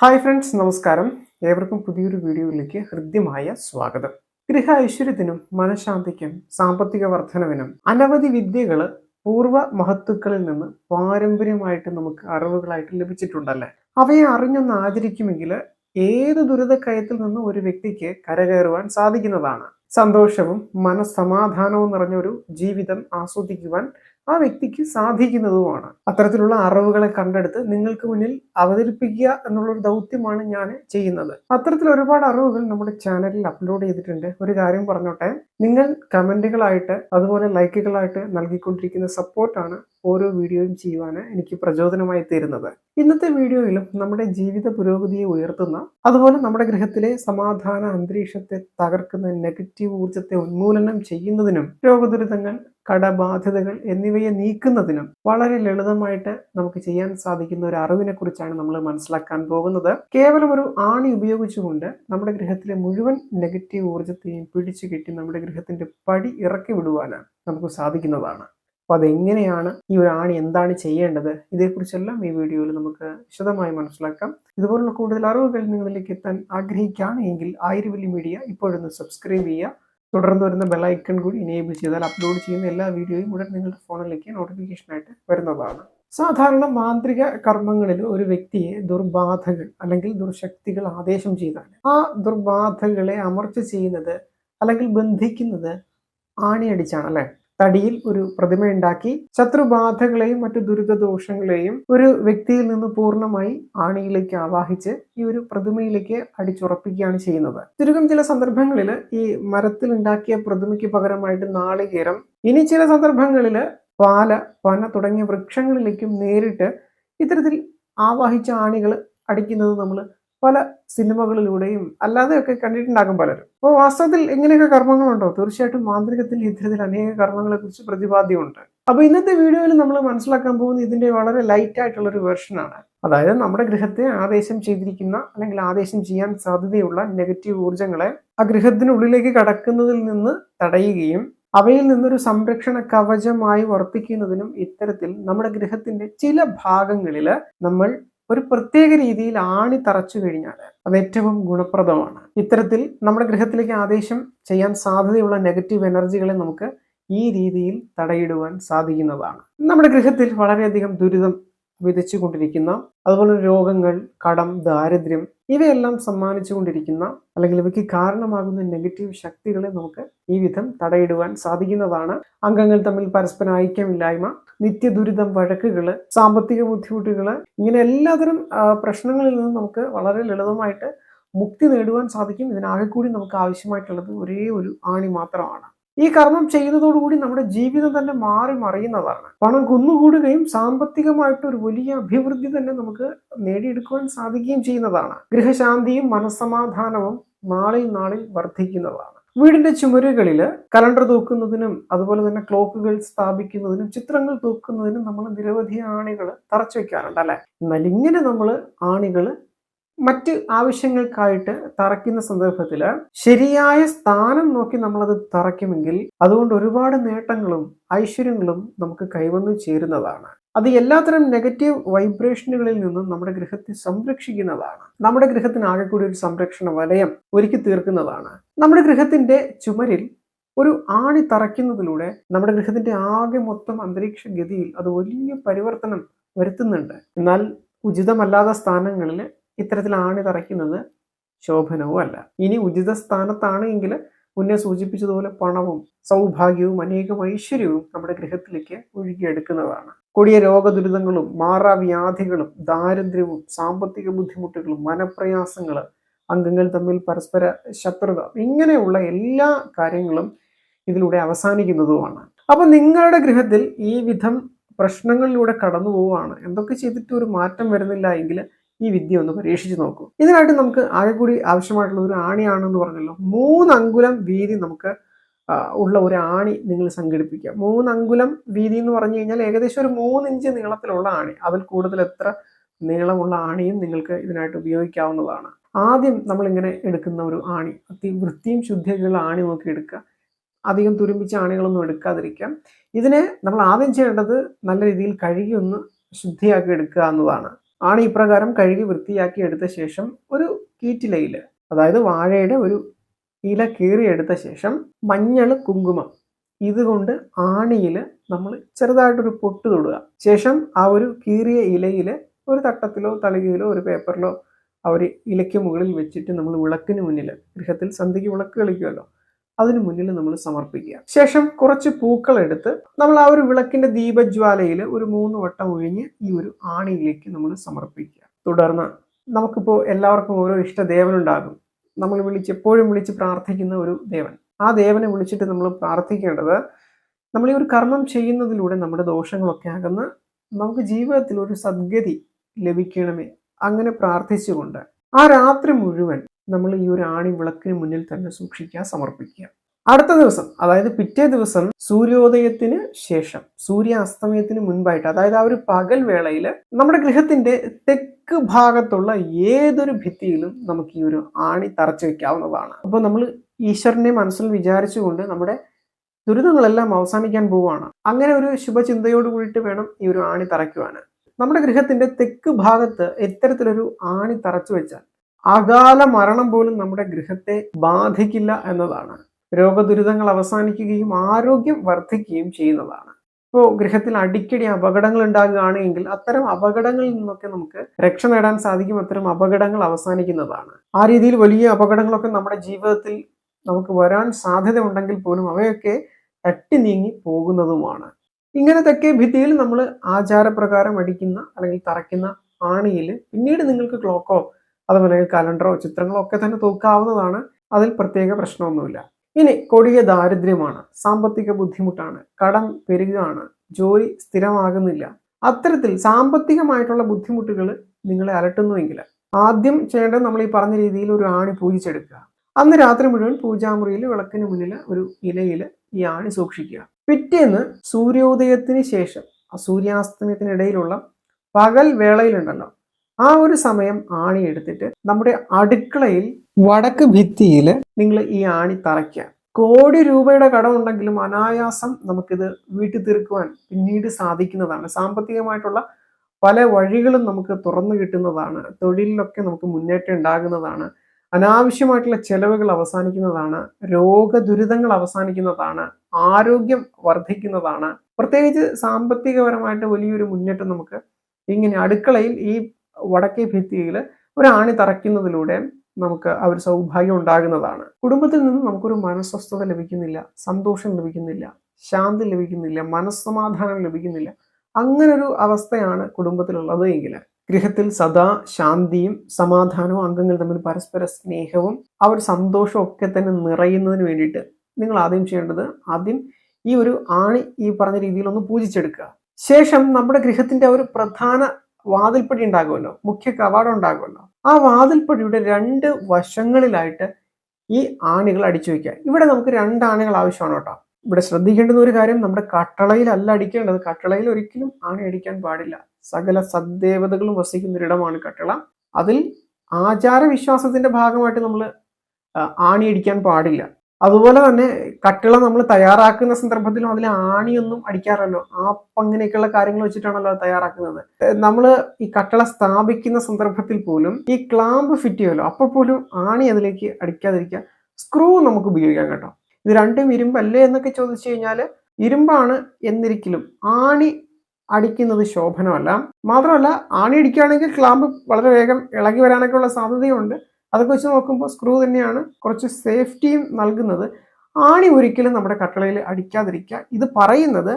Hi friends നമസ്കാരം. ഏവർക്കും പുതിയൊരു വീഡിയോയിലേക്ക് ഹൃദ്യമായ സ്വാഗതം. ഗൃഹ ഐശ്വര്യത്തിനും മനഃശാന്തിക്കും സാമ്പത്തിക വർധനവിനും അനവധി വിദ്യകൾ പൂർവ മഹത്തുക്കളിൽ നിന്ന് പാരമ്പര്യമായിട്ട് നമുക്ക് അറിവുകളായിട്ട് ലഭിച്ചിട്ടുണ്ടല്ലേ? അവയെ അറിഞ്ഞൊന്ന് ആചരിക്കുമെങ്കിൽ ഏത് ദുരിതക്കയത്തിൽ നിന്നും ഒരു വ്യക്തിക്ക് കരകയറുവാൻ സാധിക്കുന്നതാണ്. സന്തോഷവും മനസ്സമാധാനവും നിറഞ്ഞ ഒരു ജീവിതം ആസ്വദിക്കുവാൻ ആ വ്യക്തിക്ക് സാധിക്കുന്നതുമാണ്. അത്തരത്തിലുള്ള അറിവുകളെ കണ്ടെടുത്ത് നിങ്ങൾക്ക് മുന്നിൽ അവതരിപ്പിക്കുക എന്നുള്ളൊരു ദൗത്യമാണ് ഞാൻ ചെയ്യുന്നത്. അത്തരത്തിൽ ഒരുപാട് അറിവുകൾ നമ്മുടെ ചാനലിൽ അപ്ലോഡ് ചെയ്തിട്ടുണ്ട്. ഒരു കാര്യം പറഞ്ഞോട്ടെ. നിങ്ങൾ കമന്റുകളായിട്ട് അതുപോലെ ലൈക്കുകളായിട്ട് നൽകിക്കൊണ്ടിരിക്കുന്ന സപ്പോർട്ടാണ് ഓരോ വീഡിയോയും ചെയ്യുവാൻ എനിക്ക് പ്രചോദനമായി തീരുന്നത്. ഇന്നത്തെ വീഡിയോയിലും നമ്മുടെ ജീവിത പുരോഗതിയെ ഉയർത്തുന്ന അതുപോലെ നമ്മുടെ ഗ്രഹത്തിലെ സമാധാന അന്തരീക്ഷത്തെ തകർക്കുന്ന നെഗറ്റീവ് ഊർജത്തെ ഉന്മൂലനം ചെയ്യുന്നതിനും രോഗദുരിതങ്ങൾ കടബാധ്യതകൾ എന്നിവയെ നീക്കുന്നതിനും വളരെ ലളിതമായിട്ട് നമുക്ക് ചെയ്യാൻ സാധിക്കുന്ന ഒരു അറിവിനെ കുറിച്ചാണ് നമ്മൾ മനസ്സിലാക്കാൻ പോകുന്നത്. കേവലം ഒരു ആണി ഉപയോഗിച്ചുകൊണ്ട് നമ്മുടെ ഗൃഹത്തിലെ മുഴുവൻ നെഗറ്റീവ് ഊർജത്തെയും പിടിച്ചു കെട്ടി നമ്മുടെ ഗൃഹത്തിന്റെ പടി ഇറക്കി വിടുവാനാണ് നമുക്ക് സാധിക്കുന്നതാണ്. അപ്പോൾ അതെങ്ങനെയാണ് ഈ ഒരു ആണി എന്താണ് ചെയ്യേണ്ടത്? ഇതേക്കുറിച്ചെല്ലാം ഈ വീഡിയോയിൽ നമുക്ക് വിശദമായി മനസ്സിലാക്കാം. ഇതുപോലുള്ള കൂടുതൽ അറിവുകൾ നിങ്ങളിലേക്ക് എത്താൻ ആഗ്രഹിക്കുകയാണ് എങ്കിൽ ആയിരവല്ലി മീഡിയ ഇപ്പോഴൊന്ന് സബ്സ്ക്രൈബ് ചെയ്യുക. തുടർന്ന് വരുന്ന ബെല്ലൈക്കൺ കൂടി ഇനേബിൾ ചെയ്താൽ അപ്ലോഡ് ചെയ്യുന്ന എല്ലാ വീഡിയോയും ഉടൻ നിങ്ങളുടെ ഫോണിലേക്ക് നോട്ടിഫിക്കേഷനായിട്ട് വരുന്നതാണ്. സാധാരണ മാന്ത്രിക കർമ്മങ്ങളിൽ ഒരു വ്യക്തിയെ ദുർബാധകൾ അല്ലെങ്കിൽ ദുർശക്തികൾ ആദേശം ചെയ്താൽ ആ ദുർബാധകളെ അമർച്ച ചെയ്യുന്നത് അല്ലെങ്കിൽ ബന്ധിക്കുന്നത് ആണിയടിച്ചാണ് അല്ലെ? തടിയിൽ ഒരു പ്രതിമയുണ്ടാക്കി ശത്രുബാധകളെയും മറ്റു ദുരിതദോഷങ്ങളെയും ഒരു വ്യക്തിയിൽ നിന്ന് പൂർണമായി ആണിയിലേക്ക് ആവാഹിച്ച് ഈ ഒരു പ്രതിമയിലേക്ക് അടിച്ചുറപ്പിക്കുകയാണ് ചെയ്യുന്നത്. ചുരുക്കം ചില സന്ദർഭങ്ങളിൽ ഈ മരത്തിൽ ഉണ്ടാക്കിയ പ്രതിമയ്ക്ക് പകരമായിട്ട് നാളികേരം ഇനി ചില സന്ദർഭങ്ങളിൽ പാല പന തുടങ്ങിയ വൃക്ഷങ്ങളിലേക്കും നേരിട്ട് ഇത്തരത്തിൽ ആവാഹിച്ച ആണികൾ അടിക്കുന്നത് നമ്മൾ പല സിനിമകളിലൂടെയും അല്ലാതെയൊക്കെ കണ്ടിട്ടുണ്ടാകും പലരും. അപ്പോൾ വാസ്തവത്തിൽ ഇങ്ങനെയൊക്കെ കർമ്മങ്ങളുണ്ടോ? തീർച്ചയായിട്ടും മാന്ത്രികത്തിൽ ഇത്തരത്തിൽ അനേക കർമ്മങ്ങളെക്കുറിച്ച് പ്രതിപാദ്യമുണ്ട്. അപ്പൊ ഇന്നത്തെ വീഡിയോയിൽ നമ്മൾ മനസ്സിലാക്കാൻ പോകുന്ന ഇതിന്റെ വളരെ ലൈറ്റ് ആയിട്ടുള്ള ഒരു വെർഷനാണ് അതായത് നമ്മുടെ ഗൃഹത്തെ ആദേശം ചെയ്തിരിക്കുന്ന അല്ലെങ്കിൽ ആദേശം ചെയ്യാൻ സാധ്യതയുള്ള നെഗറ്റീവ് ഊർജങ്ങളെ ആ ഗൃഹത്തിനുള്ളിലേക്ക് കടക്കുന്നതിൽ നിന്ന് തടയുകയും അവയിൽ നിന്നൊരു സംരക്ഷണ കവചമായി വർത്തിക്കുന്നതിനും ഇത്തരത്തിൽ നമ്മുടെ ഗൃഹത്തിന്റെ ചില ഭാഗങ്ങളിൽ നമ്മൾ ഒരു പ്രത്യേക രീതിയിൽ ആണി തറച്ചു കഴിഞ്ഞാൽ അത് ഏറ്റവും ഗുണപ്രദമാണ്. ഇത്തരത്തിൽ നമ്മുടെ ഗൃഹത്തിലേക്ക് ആദേശം ചെയ്യാൻ സാധ്യതയുള്ള നെഗറ്റീവ് എനർജികളെ നമുക്ക് ഈ രീതിയിൽ തടയിടുവാൻ സാധിക്കുന്നതാണ്. നമ്മുടെ ഗൃഹത്തിൽ വളരെയധികം ദുരിതം വിതച്ചു കൊണ്ടിരിക്കുന്ന അതുപോലെ രോഗങ്ങൾ കടം ദാരിദ്ര്യം ഇവയെല്ലാം സമ്മാനിച്ചു കൊണ്ടിരിക്കുന്ന അല്ലെങ്കിൽ ഇവയ്ക്ക് കാരണമാകുന്ന നെഗറ്റീവ് ശക്തികളെ നമുക്ക് ഈ വിധം തടയിടുവാൻ സാധിക്കുന്നതാണ്. അംഗങ്ങൾ തമ്മിൽ പരസ്പര ഐക്യമില്ലായ്മ നിത്യദുരിതം വഴക്കുകൾ സാമ്പത്തിക ബുദ്ധിമുട്ടുകൾ ഇങ്ങനെ എല്ലാതരം പ്രശ്നങ്ങളിൽ നിന്നും നമുക്ക് വളരെ ലളിതമായിട്ട് മുക്തി നേടുവാൻ സാധിക്കും. ഇതിനാകെ കൂടി നമുക്ക് ആവശ്യമായിട്ടുള്ളത് ഒരേ ഒരു ആണി മാത്രമാണ്. ഈ കർമ്മം ചെയ്യുന്നതോടുകൂടി നമ്മുടെ ജീവിതം തന്നെ മാറി മറിയുന്നതാണ്. പണം കുന്നുകൂടുകയും സാമ്പത്തികമായിട്ട് ഒരു വലിയ അഭിവൃദ്ധി തന്നെ നമുക്ക് നേടിയെടുക്കുവാൻ സാധിക്കുകയും ചെയ്യുന്നതാണ്. ഗൃഹശാന്തിയും മനസ്സമാധാനവും നാളിൽ നാളിൽ വർദ്ധിക്കുന്നതാണ്. വീടിന്റെ ചുമരുകളിൽ കലണ്ടർ തൂക്കുന്നതിനും അതുപോലെ തന്നെ ക്ലോക്കുകൾ സ്ഥാപിക്കുന്നതിനും ചിത്രങ്ങൾ തൂക്കുന്നതിനും നമ്മൾ നിരവധി ആണികൾ തറച്ചു വെക്കാറുണ്ട് അല്ലെ? എന്നാൽ ഇങ്ങനെ നമ്മൾ ആണികൾ മറ്റ് ആവശ്യങ്ങൾക്കായിട്ട് തറയ്ക്കുന്ന സന്ദർഭത്തിൽ ശരിയായ സ്ഥാനം നോക്കി നമ്മളത് തറയ്ക്കുമെങ്കിൽ അതുകൊണ്ട് ഒരുപാട് നേട്ടങ്ങളും ഐശ്വര്യങ്ങളും നമുക്ക് കൈവന്നു ചേരുന്നതാണ്. അത് എല്ലാത്തരം നെഗറ്റീവ് വൈബ്രേഷനുകളിൽ നിന്നും നമ്മുടെ ഗൃഹത്തെ സംരക്ഷിക്കുന്നതാണ്. നമ്മുടെ ഗൃഹത്തിന് ആകെ കൂടി ഒരു സംരക്ഷണ വലയം ഒരുക്കി തീർക്കുന്നതാണ്. നമ്മുടെ ഗൃഹത്തിന്റെ ചുമരിൽ ഒരു ആണി തറയ്ക്കുന്നതിലൂടെ നമ്മുടെ ഗൃഹത്തിന്റെ ആകെ മൊത്തം അന്തരീക്ഷ ഗതിയിൽ അത് വലിയ പരിവർത്തനം വരുത്തുന്നുണ്ട്. എന്നാൽ ഉചിതമല്ലാത്ത സ്ഥാനങ്ങളിൽ ഇത്തരത്തിൽ ആണി തറയ്ക്കുന്നത് ശോഭനവും അല്ല ഇനി ഉചിത സ്ഥാനത്താണ് എങ്കിൽ മുന്നേ സൂചിപ്പിച്ചതുപോലെ പണവും സൗഭാഗ്യവും അനേകം ഐശ്വര്യവും നമ്മുടെ ഗൃഹത്തിലേക്ക് ഒഴുകിയെടുക്കുന്നതാണ്. കൊടിയ രോഗദുരിതങ്ങളും മാറാവ്യാധികളും ദാരിദ്ര്യവും സാമ്പത്തിക ബുദ്ധിമുട്ടുകളും മനപ്രയാസങ്ങൾ അംഗങ്ങൾ തമ്മിൽ പരസ്പര ശത്രുത ഇങ്ങനെയുള്ള എല്ലാ കാര്യങ്ങളും ഇതിലൂടെ അവസാനിക്കുന്നതുമാണ്. അപ്പൊ നിങ്ങളുടെ ഗൃഹത്തിൽ ഈ വിധം പ്രശ്നങ്ങളിലൂടെ കടന്നു പോവുകയാണ് എന്തൊക്കെ ചെയ്തിട്ട് ഒരു മാറ്റം വരുന്നില്ല എങ്കിൽ ഈ വിദ്യ ഒന്ന് പരീക്ഷിച്ച് നോക്കൂ. ഇതിനായിട്ട് നമുക്ക് ആകെ കൂടി ആവശ്യമായിട്ടുള്ള ഒരു ആണിയാണെന്ന് പറഞ്ഞല്ലോ. മൂന്ന് അങ്കുലം വീതി നമുക്ക് ഉള്ള ഒരു ആണി നിങ്ങൾ സംഘടിപ്പിക്കുക. മൂന്ന് അങ്കുലം വീതി എന്ന് പറഞ്ഞു കഴിഞ്ഞാൽ ഏകദേശം ഒരു മൂന്ന് ഇഞ്ച് നീളത്തിലുള്ള ആണി. അതിൽ കൂടുതൽ എത്ര നീളമുള്ള ആണിയും നിങ്ങൾക്ക് ഇതിനായിട്ട് ഉപയോഗിക്കാവുന്നതാണ്. ആദ്യം നമ്മളിങ്ങനെ എടുക്കുന്ന ഒരു ആണി അതി വൃത്തിയും ശുദ്ധിയൊക്കെയുള്ള ആണി നോക്കി എടുക്കുക. അധികം തുരുമ്പിച്ച ആണികളൊന്നും എടുക്കാതിരിക്കാം ഇതിനെ നമ്മൾ ആദ്യം ചെയ്യേണ്ടത് നല്ല രീതിയിൽ കഴുകി ഒന്ന് ശുദ്ധിയാക്കി എടുക്കുക എന്നതാണ്. ആണി ഇപ്രകാരം കഴുകി വൃത്തിയാക്കി എടുത്ത ശേഷം ഒരു കീറ്റിലയിൽ അതായത് വാഴയുടെ ഒരു ഇല കീറിയെടുത്ത ശേഷം മഞ്ഞൾ കുങ്കുമം. ഇതുകൊണ്ട് ആണിയിൽ നമ്മൾ ചെറുതായിട്ടൊരു പൊട്ട് തൊടുക. ശേഷം ആ ഒരു കീറിയ ഇലയിൽ ഒരു തട്ടത്തിലോ തളികയിലോ ഒരു പേപ്പറിലോ ആ ഒരു ഇലയ്ക്ക് മുകളിൽ വെച്ചിട്ട് നമ്മൾ വിളക്കിന് മുന്നിൽ ഗൃഹത്തിൽ സന്ധ്യയ്ക്ക് വിളക്ക് കളിക്കുമല്ലോ അതിന് മുന്നിൽ നമ്മൾ സമർപ്പിക്കുക. ശേഷം കുറച്ച് പൂക്കൾ എടുത്ത് നമ്മൾ ആ ഒരു വിളക്കിന്റെ ദീപജ്വാലയിൽ ഒരു മൂന്ന് വട്ടം ഒഴിഞ്ഞ് ഈ ഒരു ആണിയിലേക്ക് നമ്മൾ സമർപ്പിക്കുക. തുടർന്ന് നമുക്കിപ്പോൾ എല്ലാവർക്കും ഓരോ ഇഷ്ട ദേവനുണ്ടാകും. നമ്മൾ വിളിച്ച് എപ്പോഴും വിളിച്ച് പ്രാർത്ഥിക്കുന്ന ഒരു ദേവൻ. ആ ദേവനെ വിളിച്ചിട്ട് നമ്മൾ പ്രാർത്ഥിക്കേണ്ടത് നമ്മൾ ഈ ഒരു കർമ്മം ചെയ്യുന്നതിലൂടെ നമ്മുടെ ദോഷങ്ങളൊക്കെ ആകുന്ന നമുക്ക് ജീവിതത്തിൽ ഒരു സദ്ഗതി ലഭിക്കണമേ. അങ്ങനെ പ്രാർത്ഥിച്ചുകൊണ്ട് ആ രാത്രി മുഴുവൻ നമ്മൾ ഈ ഒരു ആണി വിളക്കിന് മുന്നിൽ തന്നെ സൂക്ഷിക്കുക സമർപ്പിക്കുക. അടുത്ത ദിവസം അതായത് പിറ്റേ ദിവസം സൂര്യോദയത്തിന് ശേഷം സൂര്യ അസ്തമയത്തിന് മുൻപായിട്ട് അതായത് ആ ഒരു പകൽ വേളയിൽ നമ്മുടെ ഗൃഹത്തിന്റെ തെക്ക് ഭാഗത്തുള്ള ഏതൊരു ഭിത്തിയിലും നമുക്ക് ഈ ഒരു ആണി തറച്ചു വെക്കാവുന്നതാണ്. അപ്പോൾ നമ്മൾ ഈശ്വരനെ മനസ്സിൽ വിചാരിച്ചുകൊണ്ട് നമ്മുടെ ദുരിതങ്ങളെല്ലാം അവസാനിക്കാൻ പോവുകയാണ്. അങ്ങനെ ഒരു ശുഭചിന്തയോട് കൂടിയിട്ട് വേണം ഈ ഒരു ആണി തറയ്ക്കുവാൻ നമ്മുടെ ഗൃഹത്തിന്റെ തെക്ക് ഭാഗത്ത് ഇത്തരത്തിലൊരു ആണി തറച്ചു വെച്ചാൽ അകാല മരണം പോലും നമ്മുടെ ഗൃഹത്തെ ബാധിക്കില്ല എന്നതാണ്. രോഗദുരിതങ്ങൾ അവസാനിക്കുകയും ആരോഗ്യം വർദ്ധിക്കുകയും ചെയ്യുന്നതാണ്. ഇപ്പോൾ ഗൃഹത്തിൽ അടിക്കടി അപകടങ്ങൾ ഉണ്ടാകുകയാണെങ്കിൽ അത്തരം അപകടങ്ങളിൽ നിന്നൊക്കെ നമുക്ക് രക്ഷ നേടാൻ സാധിക്കും അത്തരം അപകടങ്ങൾ അവസാനിക്കുന്നതാണ്. ആ രീതിയിൽ വലിയ അപകടങ്ങളൊക്കെ നമ്മുടെ ജീവിതത്തിൽ നമുക്ക് വരാൻ സാധ്യത ഉണ്ടെങ്കിൽ പോലും അവയൊക്കെ തട്ടി നീങ്ങി പോകുന്നതുമാണ്. ഇങ്ങനെ ഭിത്തിയിൽ നമ്മൾ ആചാരപ്രകാരം അടിക്കുന്ന അല്ലെങ്കിൽ തറയ്ക്കുന്ന ആണിയിൽ പിന്നീട് നിങ്ങൾക്ക് ക്ലോക്കോ അതുപോലെ കലണ്ടറോ ചിത്രങ്ങളോ ഒക്കെ തന്നെ തൂക്കാവുന്നതാണ്. അതിൽ പ്രത്യേക പ്രശ്നമൊന്നുമില്ല. ഇനി കൊടിയ ദാരിദ്ര്യമാണ്. സാമ്പത്തിക ബുദ്ധിമുട്ടാണ്. കടം പെരുകയാണ് ജോലി സ്ഥിരമാകുന്നില്ല. അത്തരത്തിൽ സാമ്പത്തികമായിട്ടുള്ള ബുദ്ധിമുട്ടുകൾ നിങ്ങളെ അലട്ടുന്നുവെങ്കിൽ ആദ്യം ചെയ്യേണ്ടത് നമ്മൾ ഈ പറഞ്ഞ രീതിയിൽ ഒരു ആണി പൂജിച്ചെടുക്കുക. അന്ന് രാത്രി മുഴുവൻ പൂജാമുറിയിൽ വിളക്കിന് മുന്നിൽ ഒരു ഇലയിൽ ഈ ആണി സൂക്ഷിക്കുക. പിറ്റേന്ന് സൂര്യോദയത്തിന് ശേഷം സൂര്യാസ്തമയത്തിനിടയിലുള്ള പകൽ വേളയിലുണ്ടല്ലോ ആ ഒരു സമയം ആണി എടുത്തിട്ട് നമ്മുടെ അടുക്കളയിൽ വടക്ക് ഭിത്തിയിൽ നിങ്ങൾ ഈ ആണി തറയ്ക്കുക കോടി രൂപയുടെ കടം ഉണ്ടെങ്കിലും അനായാസം നമുക്കിത് വീട്ടിൽ തീർക്കുവാൻ പിന്നീട് സാധിക്കുന്നതാണ്. സാമ്പത്തികമായിട്ടുള്ള പല വഴികളും നമുക്ക് തുറന്നു കിട്ടുന്നതാണ്. തൊഴിലിലൊക്കെ നമുക്ക് മുന്നേറ്റം ഉണ്ടാകുന്നതാണ്. അനാവശ്യമായിട്ടുള്ള ചെലവുകൾ അവസാനിക്കുന്നതാണ്. രോഗദുരിതങ്ങൾ അവസാനിക്കുന്നതാണ്. ആരോഗ്യം വർദ്ധിക്കുന്നതാണ്. പ്രത്യേകിച്ച് സാമ്പത്തികപരമായിട്ട് വലിയൊരു മുന്നേറ്റം നമുക്ക് ഇങ്ങനെ അടുക്കളയിൽ ഈ വടക്കേ ഭിത്തിയിൽ ഒരു ആണി തറയ്ക്കുന്നതിലൂടെ നമുക്ക് ആ ഒരു സൗഭാഗ്യം ഉണ്ടാകുന്നതാണ്. കുടുംബത്തിൽ നിന്ന് നമുക്കൊരു മനസ്വസ്ഥത ലഭിക്കുന്നില്ല സന്തോഷം ലഭിക്കുന്നില്ല ശാന്തി ലഭിക്കുന്നില്ല മനസ്സമാധാനം ലഭിക്കുന്നില്ല. അങ്ങനൊരു അവസ്ഥയാണ് കുടുംബത്തിലുള്ളത് എങ്കിൽ ഗൃഹത്തിൽ സദാ ശാന്തിയും സമാധാനവും അംഗങ്ങൾ തമ്മിൽ പരസ്പര സ്നേഹവും ആ ഒരു സന്തോഷവും ഒക്കെ തന്നെ നിറയുന്നതിന് വേണ്ടിയിട്ട് നിങ്ങൾ ആദ്യം ചെയ്യേണ്ടത് ആദ്യം ഈ ഒരു ആണി ഈ പറഞ്ഞ രീതിയിൽ ഒന്ന് പൂജിച്ചെടുക്കുക. ശേഷം നമ്മുടെ ഗൃഹത്തിന്റെ ഒരു പ്രധാന വാതിൽപ്പടി ഉണ്ടാകുമല്ലോ മുഖ്യ കവാടം ഉണ്ടാകുമല്ലോ. ആ വാതിൽപ്പടിയുടെ രണ്ട് വശങ്ങളിലായിട്ട് ഈ ആണികൾ അടിച്ചു വയ്ക്കുക. ഇവിടെ നമുക്ക് രണ്ട് ആണികൾ ആവശ്യമാണ് കേട്ടോ. ഇവിടെ ശ്രദ്ധിക്കേണ്ടുന്ന ഒരു കാര്യം നമ്മുടെ കട്ടളയിൽ അല്ല അടിക്കേണ്ടത്. കട്ടളയിൽ ഒരിക്കലും ആണി അടിക്കാൻ പാടില്ല. സകല സദ്ദേവതകളും വസിക്കുന്ന ഒരിടമാണ് കട്ടള. അതിൽ ആചാര വിശ്വാസത്തിന്റെ ഭാഗമായിട്ട് നമ്മൾ ആണി അടിക്കാൻ പാടില്ല. അതുപോലെ തന്നെ കട്ടിള നമ്മൾ തയ്യാറാക്കുന്ന സന്ദർഭത്തിലും അതിൽ ആണിയൊന്നും അടിക്കാറല്ലോ ആപ്പ് അങ്ങനെയൊക്കെയുള്ള കാര്യങ്ങൾ വെച്ചിട്ടാണല്ലോ തയ്യാറാക്കുന്നത്. നമ്മൾ ഈ കട്ടിള സ്ഥാപിക്കുന്ന സന്ദർഭത്തിൽ പോലും ഈ ക്ലാമ്പ് ഫിറ്റ് ചെയ്യുമല്ലോ അപ്പോൾ പോലും ആണി അതിലേക്ക് അടിക്കാതിരിക്കുക സ്ക്രൂ നമുക്ക് ഉപയോഗിക്കാം കേട്ടോ. ഇത് രണ്ടും ഇരുമ്പല്ലേ എന്നൊക്കെ ചോദിച്ചു കഴിഞ്ഞാൽ ഇരുമ്പാണ് എന്നിരിക്കലും. ആണി അടിക്കുന്നത് ശോഭനമല്ല. മാത്രമല്ല ആണി അടിക്കുകയാണെങ്കിൽ ക്ലാമ്പ് വളരെ വേഗം ഇളകി വരാനൊക്കെ ഉള്ള സാധ്യതയുണ്ട്. അതൊക്കെ വെച്ച് നോക്കുമ്പോൾ സ്ക്രൂ തന്നെയാണ് കുറച്ച് സേഫ്റ്റിയും നൽകുന്നത്. ആണി ഒരിക്കലും നമ്മുടെ കട്ടളയിൽ അടിക്കാതിരിക്കുക. ഇത് പറയുന്നത്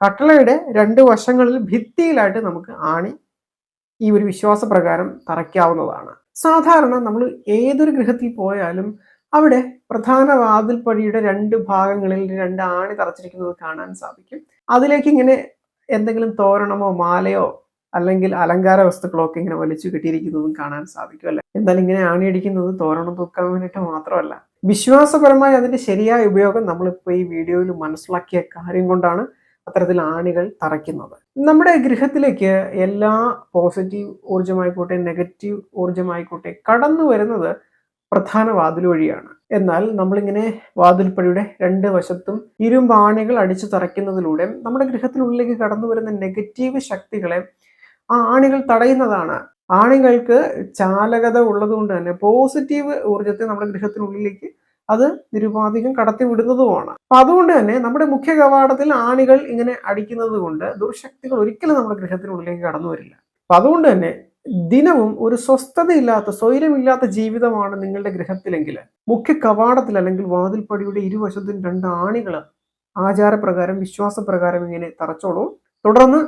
കട്ടളയുടെ രണ്ട് വശങ്ങളിൽ ഭിത്തിയിലായിട്ട് നമുക്ക് ആണി ഈ ഒരു വിശ്വാസപ്രകാരം തറയ്ക്കാവുന്നതാണ്. സാധാരണ നമ്മൾ ഏതൊരു ഗൃഹത്തിൽ പോയാലും അവിടെ പ്രധാന വാതിൽപ്പടിയുടെ രണ്ട് ഭാഗങ്ങളിൽ രണ്ട് ആണി തറച്ചിരിക്കുന്നത് കാണാൻ സാധിക്കും. അതിലേക്ക് ഇങ്ങനെ എന്തെങ്കിലും തോരണമോ മാലയോ അല്ലെങ്കിൽ അലങ്കാര വസ്തുക്കളൊക്കെ ഇങ്ങനെ വലിച്ചു കെട്ടിയിരിക്കുന്നതും കാണാൻ സാധിക്കും അല്ലെ? എന്തായാലും ഇങ്ങനെ ആണിയടിക്കുന്നത് തോരണം തൂക്കാൻ വേണ്ടിയിട്ട് മാത്രമല്ല. വിശ്വാസപരമായി അതിന്റെ ശരിയായ ഉപയോഗം നമ്മളിപ്പോൾ ഈ വീഡിയോയിൽ മനസ്സിലാക്കിയ കാര്യം കൊണ്ടാണ് അത്തരത്തിൽ ആണികൾ തറയ്ക്കുന്നത്. നമ്മുടെ ഗൃഹത്തിലേക്ക് എല്ലാ പോസിറ്റീവ് ഊർജമായിക്കോട്ടെ നെഗറ്റീവ് ഊർജമായിക്കോട്ടെ കടന്നു വരുന്നത് പ്രധാന വാതിൽ വഴിയാണ്. എന്നാൽ നമ്മളിങ്ങനെ വാതിൽപ്പടിയുടെ രണ്ട് വശത്തും ഇരുമ്പാണികൾ അടിച്ചു തറയ്ക്കുന്നതിലൂടെ നമ്മുടെ ഗൃഹത്തിനുള്ളിലേക്ക് കടന്നു വരുന്ന നെഗറ്റീവ് ശക്തികളെ ആ ആണികൾ തടയുന്നതാണ്. ആണികൾക്ക് ചാലകത ഉള്ളതുകൊണ്ട് തന്നെ പോസിറ്റീവ് ഊർജത്തെ നമ്മുടെ ഗൃഹത്തിനുള്ളിലേക്ക് അത് നിരുപാധികം കടത്തി വിടുന്നതുമാണ് അപ്പൊ അതുകൊണ്ട് തന്നെ നമ്മുടെ മുഖ്യ കവാടത്തിൽ ആണികൾ ഇങ്ങനെ അടിക്കുന്നത് കൊണ്ട് ദുർശക്തികൾ ഒരിക്കലും നമ്മുടെ ഗൃഹത്തിനുള്ളിലേക്ക് കടന്നു വരില്ല. അപ്പൊ അതുകൊണ്ട് തന്നെ ദിനവും ഒരു സ്വസ്ഥതയില്ലാത്ത സ്വൈരമില്ലാത്ത ജീവിതമാണ് നിങ്ങളുടെ ഗൃഹത്തിലെങ്കിൽ മുഖ്യ കവാടത്തിൽ അല്ലെങ്കിൽ വാതിൽപ്പടിയുടെ ഇരുവശത്തും രണ്ട് ആണികൾ ആചാരപ്രകാരം വിശ്വാസപ്രകാരം ഇങ്ങനെ തറച്ചോളൂ. തുടർന്ന്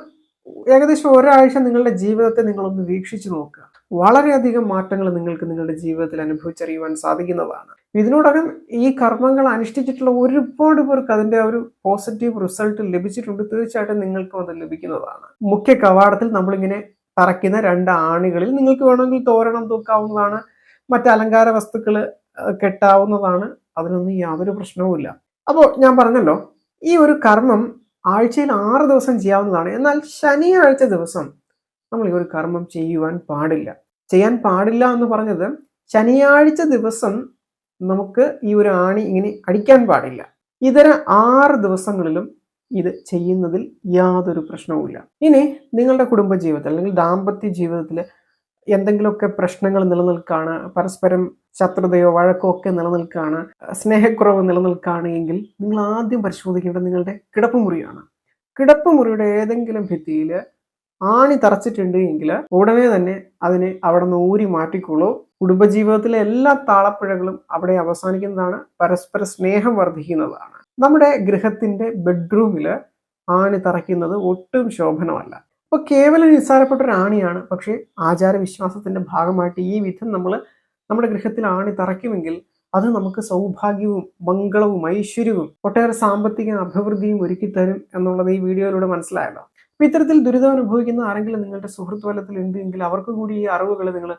ഏകദേശം ഒരാഴ്ച നിങ്ങളുടെ ജീവിതത്തെ നിങ്ങളൊന്ന് വീക്ഷിച്ചു നോക്കുക. വളരെയധികം മാറ്റങ്ങൾ നിങ്ങൾക്ക് നിങ്ങളുടെ ജീവിതത്തിൽ അനുഭവിച്ചറിയുവാൻ സാധിക്കുന്നതാണ്. ഇതിനോടകം ഈ കർമ്മങ്ങൾ അനുഷ്ഠിച്ചിട്ടുള്ള ഒരുപാട് പേർക്ക് അതിന്റെ ഒരു പോസിറ്റീവ് റിസൾട്ട് ലഭിച്ചിട്ടുണ്ട്. തീർച്ചയായിട്ടും നിങ്ങൾക്കും അത് ലഭിക്കുന്നതാണ്. മുഖ്യ കവാടത്തിൽ നമ്മളിങ്ങനെ തറയ്ക്കുന്ന രണ്ട് ആണികളിൽ നിങ്ങൾക്ക് വേണമെങ്കിൽ തോരണം തൂക്കാവുന്നതാണ്. മറ്റ് അലങ്കാര വസ്തുക്കൾ കെട്ടാവുന്നതാണ്. അതിനൊന്നും യാതൊരു പ്രശ്നവുമില്ല. അപ്പോൾ ഞാൻ പറഞ്ഞല്ലോ ഈ ഒരു കർമ്മം ആഴ്ചയിൽ ആറ് ദിവസം ചെയ്യാവുന്നതാണ്. എന്നാൽ ശനിയാഴ്ച ദിവസം നമ്മൾ ഈ ഒരു കർമ്മം ചെയ്യുവാൻ പാടില്ല. ചെയ്യാൻ പാടില്ല എന്ന് പറഞ്ഞത് ശനിയാഴ്ച ദിവസം നമുക്ക് ഈ ഒരു ആണി ഇങ്ങനെ അടിക്കാൻ പാടില്ല. ഇതര ആറ് ദിവസങ്ങളിലും ഇത് ചെയ്യുന്നതിൽ യാതൊരു പ്രശ്നവുമില്ല ഇനി നിങ്ങളുടെ കുടുംബ ജീവിതത്തിൽ അല്ലെങ്കിൽ ദാമ്പത്യ ജീവിതത്തിൽ എന്തെങ്കിലുമൊക്കെ പ്രശ്നങ്ങൾ നിലനിൽക്കുകയാണ് പരസ്പരം ശത്രുതയോ വഴക്കോ ഒക്കെ നിലനിൽക്കുകയാണ് സ്നേഹക്കുറവ് നിലനിൽക്കുകയാണ് എങ്കിൽ നിങ്ങൾ ആദ്യം പരിശോധിക്കേണ്ടത് നിങ്ങളുടെ കിടപ്പുമുറിയാണ്. കിടപ്പുമുറിയുടെ ഏതെങ്കിലും ഭിത്തിയിൽ ആണി തറച്ചിട്ടുണ്ട് എങ്കിൽ ഉടനെ തന്നെ അതിനെ അവിടെ നിന്ന് ഊരി മാറ്റിക്കോളൂ. കുടുംബജീവിതത്തിലെ എല്ലാ താളപ്പിഴകളും അവിടെ അവസാനിക്കുന്നതാണ് പരസ്പര സ്നേഹം വർദ്ധിക്കുന്നതാണ്. നമ്മുടെ ഗൃഹത്തിന്റെ ബെഡ്റൂമിൽ ആണി തറയ്ക്കുന്നത് ഒട്ടും ശോഭനമല്ല. അപ്പോൾ കേവലം നിസ്സാരപ്പെട്ട ഒരു ആണിയാണ് പക്ഷേ ആചാരവിശ്വാസത്തിന്റെ ഭാഗമായിട്ട് ഈ വിധം നമ്മൾ നമ്മുടെ ഗൃഹത്തിൽ ആണി തറയ്ക്കുമെങ്കിൽ അത് നമുക്ക് സൗഭാഗ്യവും മംഗളവും ഐശ്വര്യവും ഒട്ടേറെ സാമ്പത്തിക അഭിവൃദ്ധിയും ഒരുക്കി തരും എന്നുള്ളത് ഈ വീഡിയോയിലൂടെ മനസ്സിലായല്ലോ. അപ്പൊ ഇത്തരത്തിൽ ദുരിതം അനുഭവിക്കുന്ന ആരെങ്കിലും നിങ്ങളുടെ സുഹൃത്ത് വലത്തിൽ ഉണ്ടെങ്കിൽ അവർക്ക് കൂടി ഈ അറിവുകൾ നിങ്ങൾ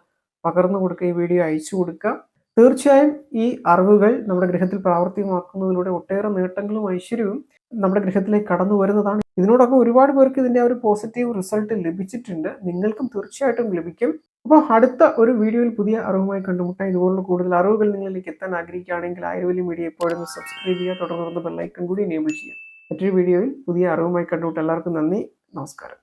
പകർന്നു കൊടുക്കുക ഈ വീഡിയോ അയച്ചു കൊടുക്കുക. തീർച്ചയായും ഈ അറിവുകൾ നമ്മുടെ ഗൃഹത്തിൽ പ്രാവർത്തികമാക്കുന്നതിലൂടെ ഒട്ടേറെ നേട്ടങ്ങളും ഐശ്വര്യവും നമ്മുടെ ഗൃഹത്തിലേക്ക് കടന്നു വരുന്നതാണ് ഇതിനോടൊപ്പം ഒരുപാട് പേർക്ക് ഇതിന്റെ ഒരു പോസിറ്റീവ് റിസൾട്ട് ലഭിച്ചിട്ടുണ്ട്. നിങ്ങൾക്കും തീർച്ചയായിട്ടും ലഭിക്കും. അപ്പോൾ അടുത്ത ഒരു വീഡിയോയിൽ പുതിയ അറിവുമായി കണ്ടുമുട്ടാം ഇതുപോലുള്ള കൂടുതൽ അറിവുകൾ നിങ്ങളിലേക്ക് എത്താൻ ആഗ്രഹിക്കുകയാണെങ്കിൽ ആയുർവേലി മീഡിയ എപ്പോഴും സബ്സ്ക്രൈബ് ചെയ്യുക. തുടർന്ന് ബെല്ലൈക്കൺ കൂടി എനേബിൾ ചെയ്യുക. മറ്റൊരു വീഡിയോയിൽ പുതിയ അറിവുമായി കണ്ടുമുട്ടാം എല്ലാവർക്കും നന്ദി. നമസ്കാരം.